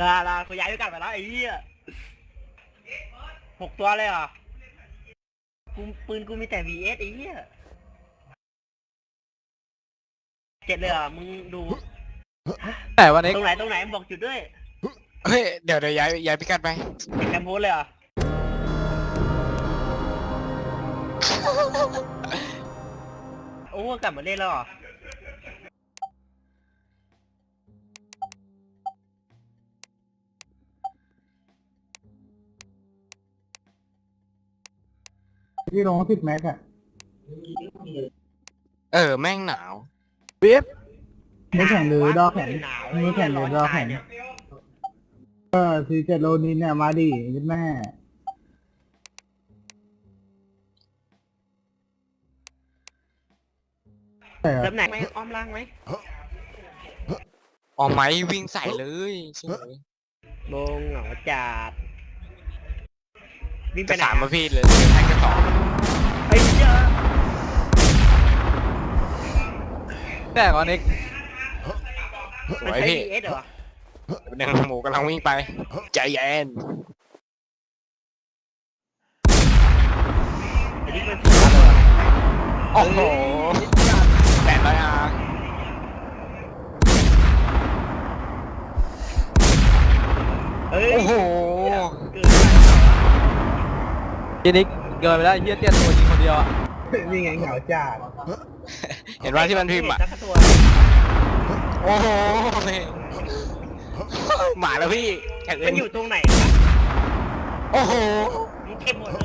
ลาลากูย้ายไปกันไปแล้วไอ้เหี้ยหกตัวเลยเหรอ กูปืนกูมีแต่ VS ไอ้เหี้ยเจ็ดเลยเหรอ มึงดูแต่วันนี้ตรงไหนตรงไหนบอกจุดด้วยเฮ้ยเดี๋ยวเดี๋ยวย้ายย้ายพิกัดไปติดแคมโพสเลยเหรอ โอ้กลับมาเล่นแล้วเหรอ ที่ลงสิบแม็กอะเออ แม่งหนาวเบียบไม่แข่งหรือดอกแข็งหนาวไม่แข่งหรือดอกแข็งเนี่ยเออซีเจ็ดโลนินเนี่ยมาดิยึดแม่แต่เติมไหนไหมอ้อมล่างไหมออกไหมวิ่งใส่เลยสวยลงเหงาจัด วิ่งไปจะไหนสามมาพี่เลยแท็กจะสองไอ้เหี้ยแต่วันนี้สมันวยใช้ พี่ VS เหรอหนึ่งหมูกำลังวิ่งไป ใจเย็นไอ้นี่มันสุดยอดเลยว่ะโอ้โหแปดร้อยอาเฮ้ยโอ้โห เกินไป ยินิกเกินไปแล้วไอ้เฮียเตี้ยตัวยิงคนเดียวอะนี่ไงเหงาจัดเห็นว่าที่มันพิมพ์อะ สักตัวโอ้โหหมาแล้วพี่แข่งมัเล่นนอยู่ตรงไหนวะโอ้โห มันเข้มหมดเลย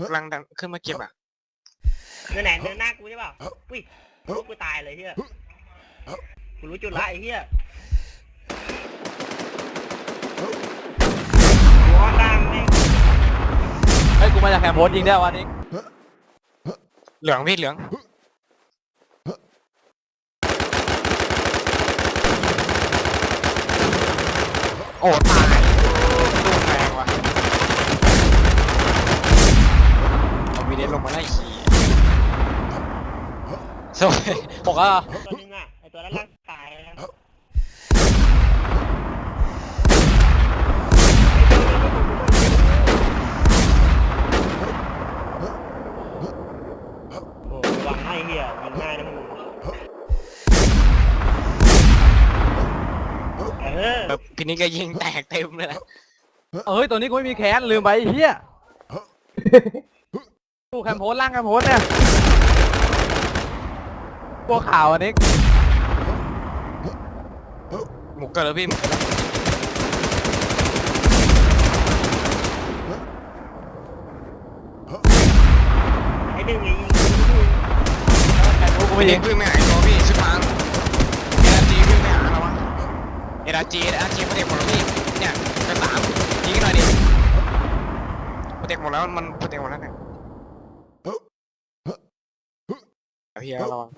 กำลังดันขึ้นมาเก็บอะ เดินไหนเดินหน้ากูใช่เปล่าอุ้ยลูกกูตายเลยเฮียกูรู้จุดละไอ้เฮียหัวดังแม่ง เฮ้ย กูมาจากแคมป์โพสยิงได้วันนี้เหลืองพี่เหลือง โอ้ตายลูกแรงว่ะเอาวีเดนลงมาไล่ขี่สวยบอกว่า ตัวนึงอะไอตัวด้านล่างตายแล้ว โอ้ระวังให้เฮียยิงง่ายนะมึงเออแบบพี่นี่ก็ยิงแตกเต็มเลยนะเอ้ย ตัวนี้กูไม่มีแขนลืมไปไอ้เฮียกูแคมป์โพสล่างแคมป์โพสเนี่ยพวกข่าวอันนี้หมูเกิดแล้วพี่หมูเกิดแล้วไอ้หนึ่งนี่ยิง แคมป์โพสกูไม่พี่ยิงพึ่งไม่หายตัวพี่ชุดพังเอราจีพึ่งไม่หาแล้ววะเอราจีเอราจีโปรเทคหมดแล้วพี่เนี่ยจะสามยิงหน่อยดิโปรเทคหมดแล้วมันโปรเทคหมดแล้วเนี่ยเอาพี่ระวัง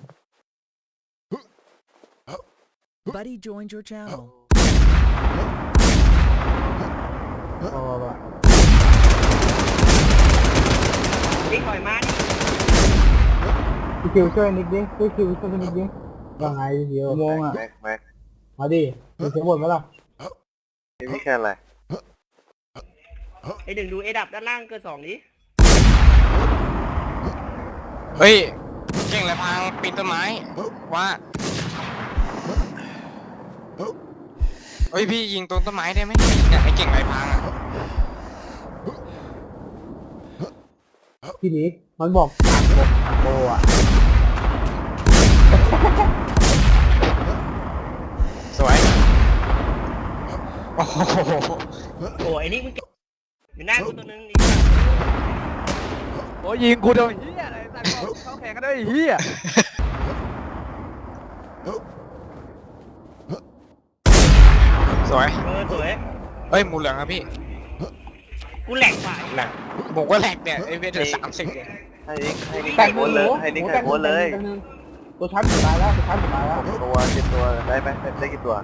Buddy joined your channel. โอ้โหนี่ปล่อยมานี่พี่ คิวช่วยนิกดิพี่คิวช่วยนิกดิว่าไงพี่คิวโมงอะแม็กแม็กมาดิมีเสียงบ่นไหมล่ะนี่พี่แค่อะไรไอ้หนึ่งดูไอ้ดับด้านล่างเกินสองนี้เฮ้ยเก่งเลยพังปีนต้นไม้ว่าเฮ้ยพี่ยิงตรงต้นไม้ได้ไหมเนี่ยไอ้เก่งไรพังอะพี่นิกมันบอกสามโบสามโบอะ สวย โอ้โหโอ้ไอ้นี่มึงเก่งอยู่หน้ากูตัวนึงนี่โอ้ยยิงกูโดนเฮียอะไรสัตว์เขาเขาแข่งกันด้วยไอ้เฮียสวย เออสวยเฮ้ยหมูเหลืองอะพี่กูแหลกกว่าแหลกหมูก็แหลกเนี่ยไอ้เวทเหลือสามสิบเนี่ยให้นิกให้นิกแต่ไข่งโค้ดเลยให้นิกไข่โค้ดเลยตัวชั้นสุดท้ายแล้วตัวชั้นสุดท้ายแล้วตัวเจ็ดตัวได้ไหมได้ได้กี่ตัว